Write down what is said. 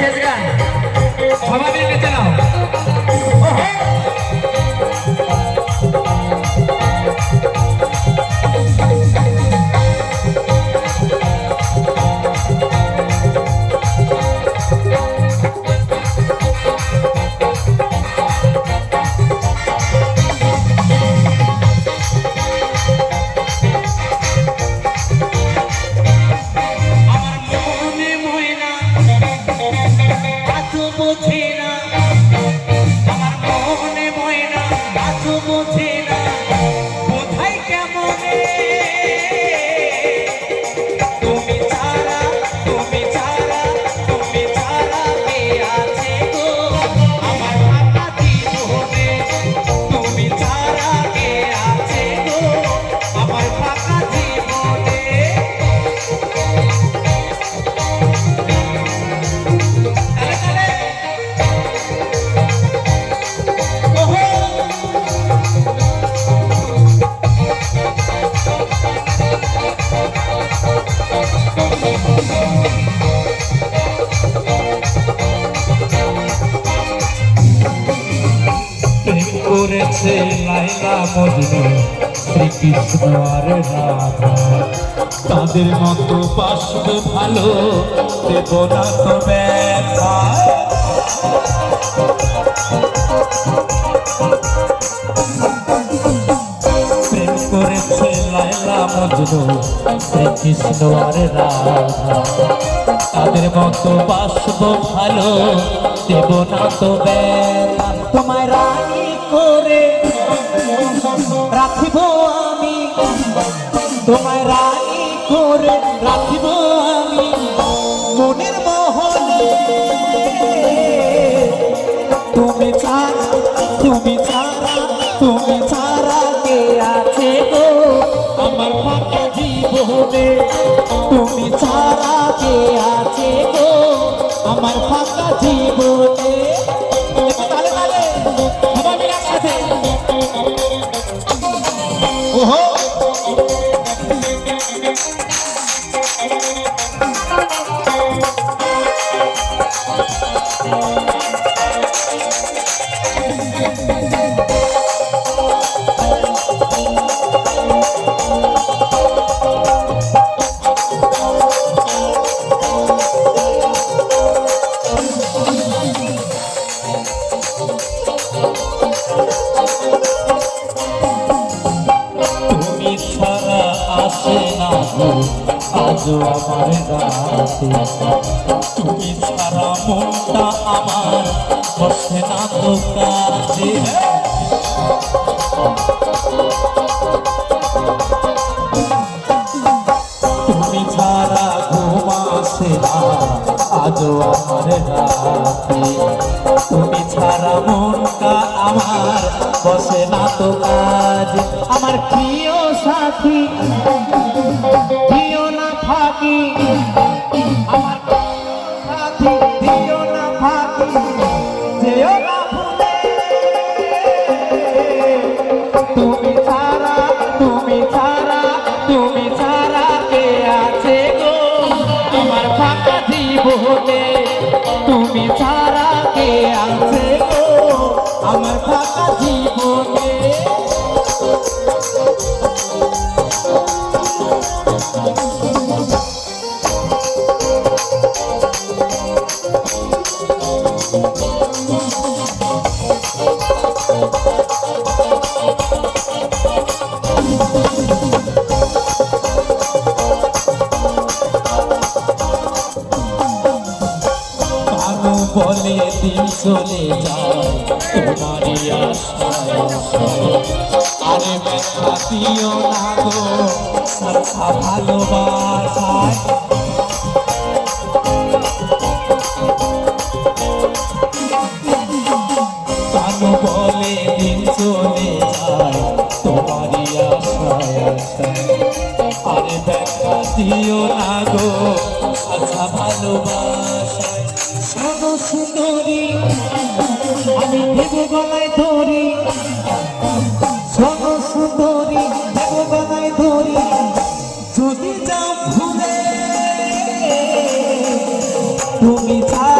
শেষ গান। সবাই মিলে করেছে লাইলা মজনু শ্রীকৃষ্ণ আর রাধা। তাদের মতো বাসব ভালো দেব না তো ব্যথা প্রেম করেছে লাইলা মজনু শ্রীকৃষ্ণ আর রাধা। তাদের মতো বাসব ভালো দেব না তো ব্যথা রাখিব আমি। তোমায় রানী করে রাখিব আমি। মনের মহলে তুমি ছাড়া তুমি ছাড়া তুমি ছাড়া কে আছে গো? আমার ফাঁকা জীবনে তুমি ছাড়া কে আছে গো? আমার ফাঁকা জীবনে তুমি আজও আমার রাতে তুমি ছাড়া মনটা আমার বসে না তো কাজে তুমি ছাড়া ঘুম না আজও আমার রাতে তুমি ছাড়া মনটা আমার, বসে না তো কাজ। আমার প্রিয় সাথী ফাঁকি বলে দিন চলে যায় তোমারই আশায়। আরে ব্যথা দিও না ভালোবাসায় কানু বলে সুন্দরী আমি দেব গলায় ধরি সুন্দরী দেব গলায় ধরি যদি যাও ভুলে তুমি ছাড়া